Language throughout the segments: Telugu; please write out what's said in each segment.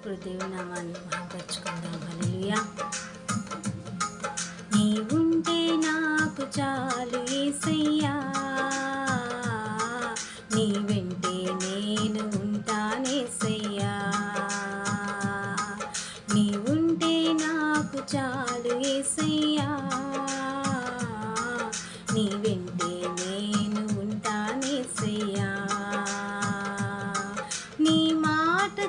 ఇప్పుడు దేవుని నామాన్ని మహపరుచుకుందాం. హల్లెలూయా. నీ ఉంటే నాకు చాలు ఏసయ్యా.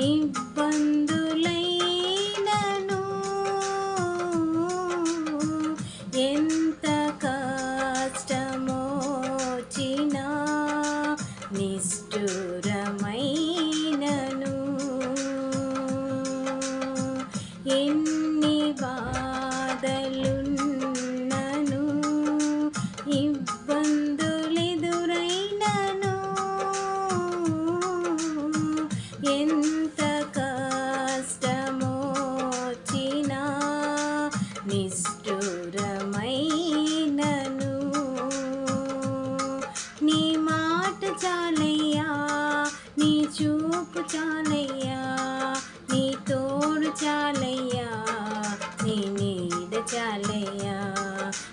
ఇబ్బందులైనను. ఎంత కష్టమోచినా నిష్ఠు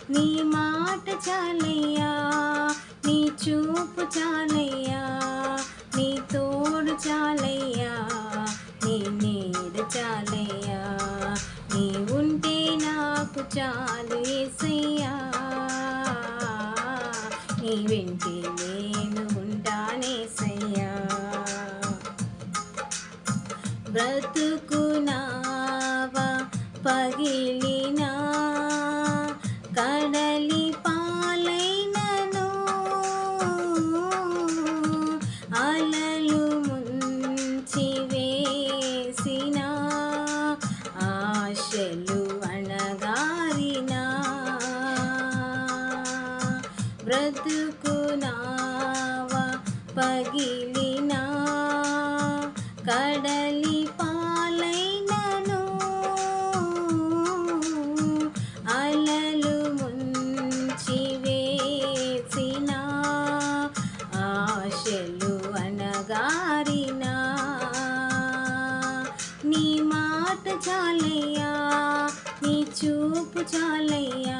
నీ మాట చాలయ్యా నీ చూపు చాలయ్యా నీ తోడు చాలయ్యా నీ నీడ చాలయ్యా. నీ ఉంటే నాకు చాలు ఏసయ్యా. నీ వెంటే నేను ఉంటానేసయ్యా బ్రతుకునావా పగిలి బ్రతుకునావా పగిలినా? కడలి పాలైనను? అలలు ముంచి వేసిన? ఆశలు అనగారిన నీ మాట చాలయ్యా నీ చూపు చాలయ్యా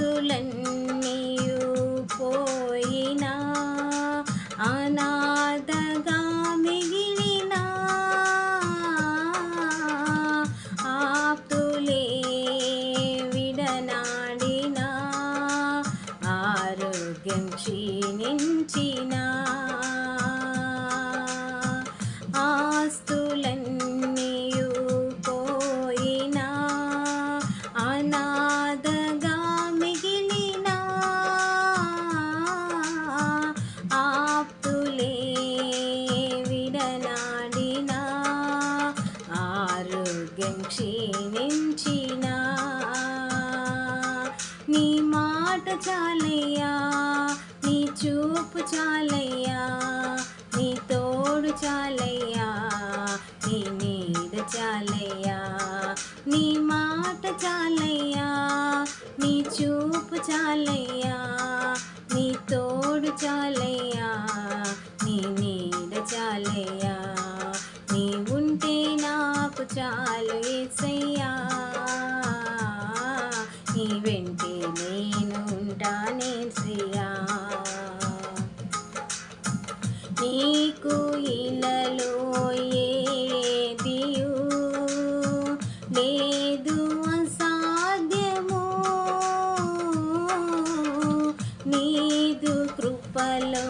സുലൻ ఆరోగ్యం క్షీణించినా నీ మాట చాలయ్యా నీ చూపు చాలయ్యా నీ తోడు చాలయ్యా నీ నీడ చాలయ్యా నీ మాట చాలయ్యా నీ చూపు చాలయ్యా నీ తోడు చాలయ్యా నీ నీడ చాలయ్యా నీ ఉంటే నాకు చాలు ఏసయ్యా నీ వెంటే నేను ఉంటానేసయ్యా నీకు ఇళ్ళలో ఏదియు లేదు అసాధ్యము. నీదు కృపలో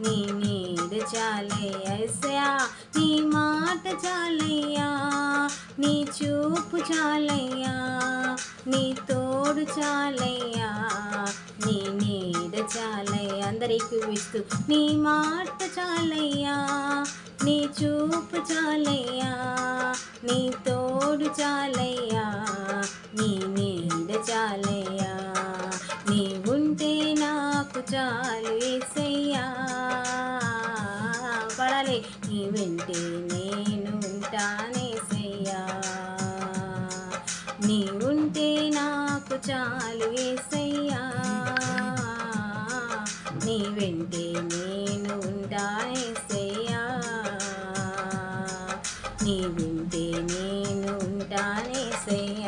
నీ నీడు చాలే ఎస్సయా నీ మాట చాలయ్యా నీ చూపు చాలయ్యా నీ తోడు చాలయ్యా నీ నీడ చాలయ్య. అందరికీ ఇస్తూ నీ మాట చాలయ్యా నీ చూపు చాలయ్యా నీ తోడు చాలయ్యా నీ నీడ చాలయ్యా. నీ ఉంటే నాకు చాలు నీ వెంటే నేను ఉంటానేసయ్యా నీ ఉంటే నాకు చాలు ఏసయ్యా నీ వెంటే నేను ఉంటానేసయ్యా నీ వింటే నేను ఉంటానేసయ్యా